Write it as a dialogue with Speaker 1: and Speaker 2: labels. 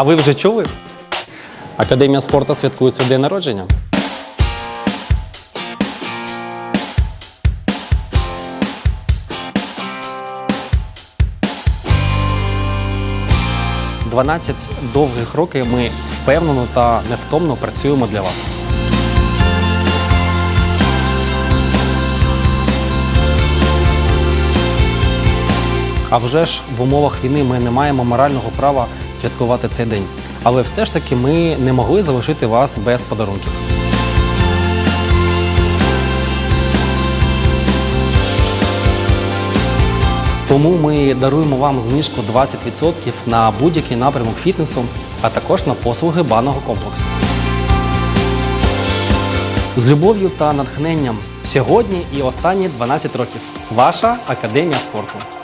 Speaker 1: А ви вже чули? Академія спорту святкує свій день народження. Дванадцять довгих років ми впевнено та невтомно працюємо для вас. А вже ж в умовах війни ми не маємо морального права святкувати цей день. Але все ж таки ми не могли залишити вас без подарунків. Тому ми даруємо вам знижку 20% на будь-який напрямок фітнесу, а також на послуги банного комплексу. З любов'ю та натхненням сьогодні і останні 12 років. Ваша академія спорту.